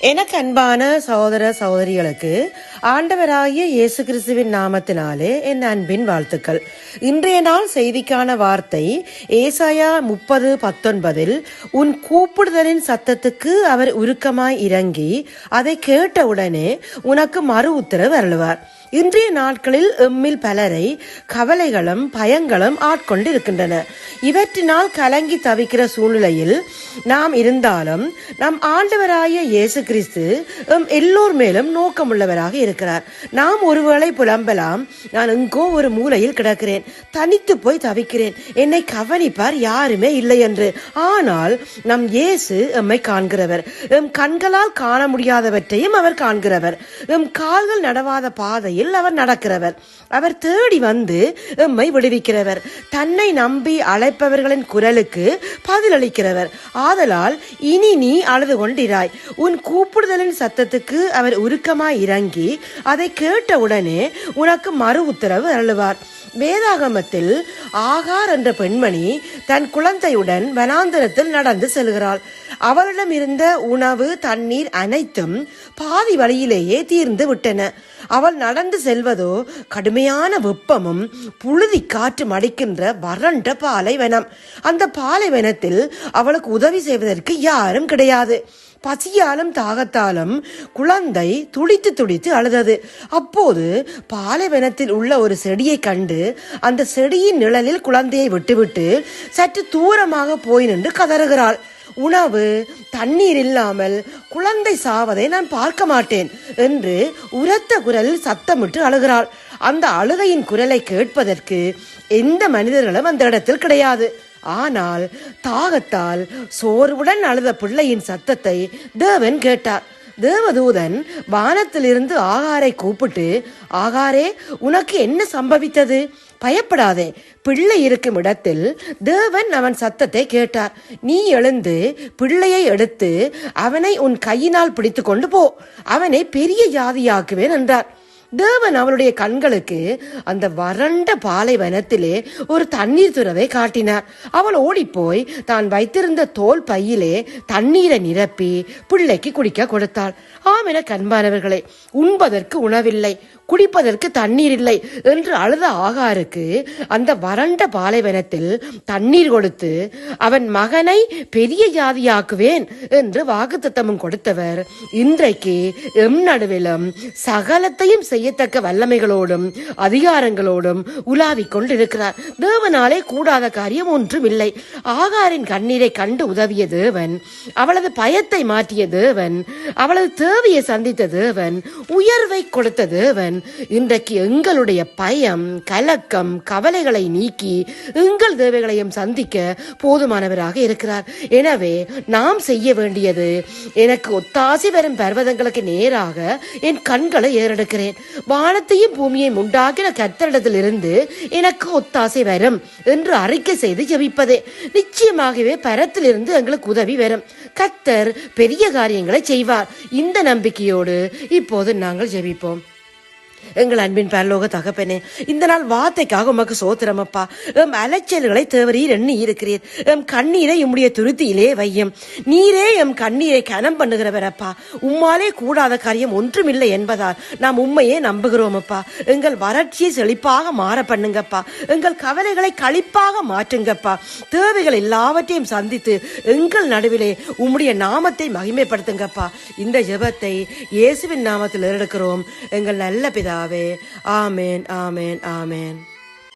எனக்கு அன்பான சகோதர சகோதரிகளுக்கு ஆண்டவராகிய இயேசு கிறிஸ்துவின் நாமத்தினாலே என் அன்பின் வாழ்த்துக்கள். இன்றைய நாள் செய்திக்கான வார்த்தை ஏசாயா முப்பது பத்தொன்பதில் உன் கூப்பிடுதலின் சத்தத்துக்கு அவர் உருக்கமாய் இறங்கி அதை கேட்டவுடனே உனக்கு மறு உத்தரவு அருளுவார். இன்றைய நாட்களில் எம்மில் பலரை கவலைகளும் பயங்களும் ஆட்கொண்டு இருக்கின்றன இவற்றினால் கலங்கி தவிக்கிற சூழ்நிலையில் நாம் இருந்தாலும் நம் ஆண்டவராய இயேசு கிறிஸ்து எம் எல்லோர் மேலும் நோக்கமுள்ளவராக இருக்கிறார். நாம் ஒருவேளை புலம்பலாம் நான் எங்கோ ஒரு மூலையில் கிடக்கிறேன் தனித்து போய் தவிக்கிறேன் என்னை கவனிப்பார் யாருமே இல்லை என்று. ஆனால் நம் இயேசு எம்மை காண்கிறவர். எம் கண்களால் காண முடியாதவற்றையும் அவர் காண்கிறவர். எம் கால்கள் நடவாத பாதையில் அவர் நடக்கிறவர். அவர் தேடி வந்து எம்மை விடுவிக்கிறவர். தன்னை நம்பி அழைப்பவர்களின் குரலுக்கு பதிலளிக்கிறவர். ஆதலால் இனி நீ அழுது கொண்டிராய். உன் கூப்பிடுதலின் சத்தத்துக்கு அவர் உருக்கமாய் இறங்கி அதை கேட்டவுடனே உனக்கு மறு உத்தரவு அருளுவார். வேதாகமத்தில் ஆகார் என்ற பெண்மணி தன் குழந்தையுடன் வனாந்தரத்தில் நடந்து செல்கிறாள். அவளிடம் இருந்த உணவு தண்ணீர் அனைத்தும் பாதி வழியிலேயே தீர்ந்து விட்டன. அவள் நடந்து செல்வதோ கடுமையான வெப்பமும் புழுதி காற்று மடிக்கின்ற வறண்ட பாலைவனம். அந்த பாலைவனத்தில் அவளுக்கு உதவி செய்வதற்கு யாரும் கிடையாது. பசியாலும் தாகத்தாலும் குழந்தை துடித்து துடித்து அழுதது. அப்போது பாலைவனத்தில் உள்ள ஒரு செடியை கண்டு அந்த செடியின் நிழலில் குழந்தையை விட்டுவிட்டு சற்று தூரமாக போய் நின்று கதறுகிறாள். உணவு தண்ணீர் இல்லாமல் குழந்தை சாவதை நான் பார்க்க மாட்டேன் என்று உரத்த குரலில் சத்தமிட்டு அழுகிறாள். அந்த அழுகையின் குரலை கேட்பதற்கு எந்த மனிதர்களும் அந்த இடத்தில் கிடையாது. ஆனால் தாகத்தால் சோர்வுடன் அழுத பிள்ளையின் சத்தத்தை தேவன் கேட்டார். தேவதூதன் வானத்திலிருந்து ஆகாரை கூப்பிட்டு ஆகாரே உனக்கு என்ன சம்பவித்தது? பயப்படாதே. பிள்ளை இருக்கும் இடத்தில் தேவன் அவன் சத்தத்தை கேட்டார். நீ எழுந்து பிள்ளையை எடுத்து அவனை உன் கையினால் பிடித்து கொண்டு போ. அவனை பெரிய ஜாதியாக்குவேன் என்றார். தேவன் அவளுடைய கண்களுக்கு அந்த வறண்ட பாலைவனத்திலே ஒரு தண்ணீர் துறவை காட்டினார். அவள் ஓடிப்போய் தான் வைத்திருந்த தோல் பையிலே தண்ணீரை நிரப்பி பிள்ளைக்கு குடிக்க கொடுத்தாள். ஆம் என கண்பானவர்களே உண்பதற்கு உணவில்லை. குடிப்பதற்கு தண்ணீர் இல்லை என்று அழுத ஆகாருக்கு அந்த வறண்ட பாலைவனத்தில் தண்ணீர் கொடுத்து அவன் மகனை பெரிய ஜாதியாக்குவேன் என்று வாக்குத்தத்தமும் கொடுத்தவர். இன்றைக்கு எம் நடுவிலும் சகலத்தையும் செய்யத்தக்க வல்லமைகளோடும் அதிகாரங்களோடும் உலாவிக் கொண்டிருக்கிறார். தேவனாலே கூடாத காரியம் ஒன்றும் இல்லை ஆகாரின் கண்ணீரை கண்டு உதவிய தேவன் அவளது பயத்தை மாற்றிய தேவன் அவளது தேவையை சந்தித்த தேவன் உயர்வை கொடுத்த தேவன் இன்றைக்கு எங்களுடைய பயம் கலக்கம் கவலைகளை நீக்கி எங்கள் தேவைகளையும் சந்திக்க போதுமானவராக இருக்கிறார். எனவே நாம் செய்ய வேண்டியது எனக்கு ஒத்தாசி வரும் பர்வதங்களுக்கு நேராக என் கண்களை ஏறெடுக்கிறேன். வானத்தையும் பூமியையும் உண்டாக்கின கத்தரிடத்திலிருந்து எனக்கு ஒத்தாசை வரும் என்று அறிக்கை செய்து ஜெபிப்பதே. நிச்சயமாகவே பரத்திலிருந்து எங்களுக்கு உதவி வரும். கத்தர் பெரிய காரியங்களை செய்வார். இந்த நம்பிக்கையோடு இப்போது நாங்கள் ஜெபிப்போம். எங்கள் அன்பின் பரலோக தகப்பனே இந்த நாள் வார்த்தைக்காக உமக்கு சோத்திரமப்பா எம் அலைச்சல்களை தேவரீர் எண்ணி இருக்கிறீர் எம் கண்ணீரை உம்முடைய துருத்தியிலே வையும். நீரே எம் கண்ணீரை கனம் பண்ணுகிறவரப்பா உம்மாலே கூடாத காரியம் ஒன்றுமில்லை என்பதால் நாம் உண்மையே நம்புகிறோம் அப்பா. எங்கள் வறட்சியை செழிப்பாக மாற பண்ணுங்கப்பா. எங்கள் கவலைகளை கழிப்பாக மாற்றுங்கப்பா. தேவைகள் எல்லாவற்றையும் சந்தித்து எங்கள் நடுவிலே உம்முடைய நாமத்தை மகிமைப்படுத்துங்கப்பா. இந்த ஜெபத்தை இயேசுவின் நாமத்தில் எடுக்கிறோம் எங்கள் நல்ல பிதா பிதாவே ஆமேன் ஆமேன் ஆமேன்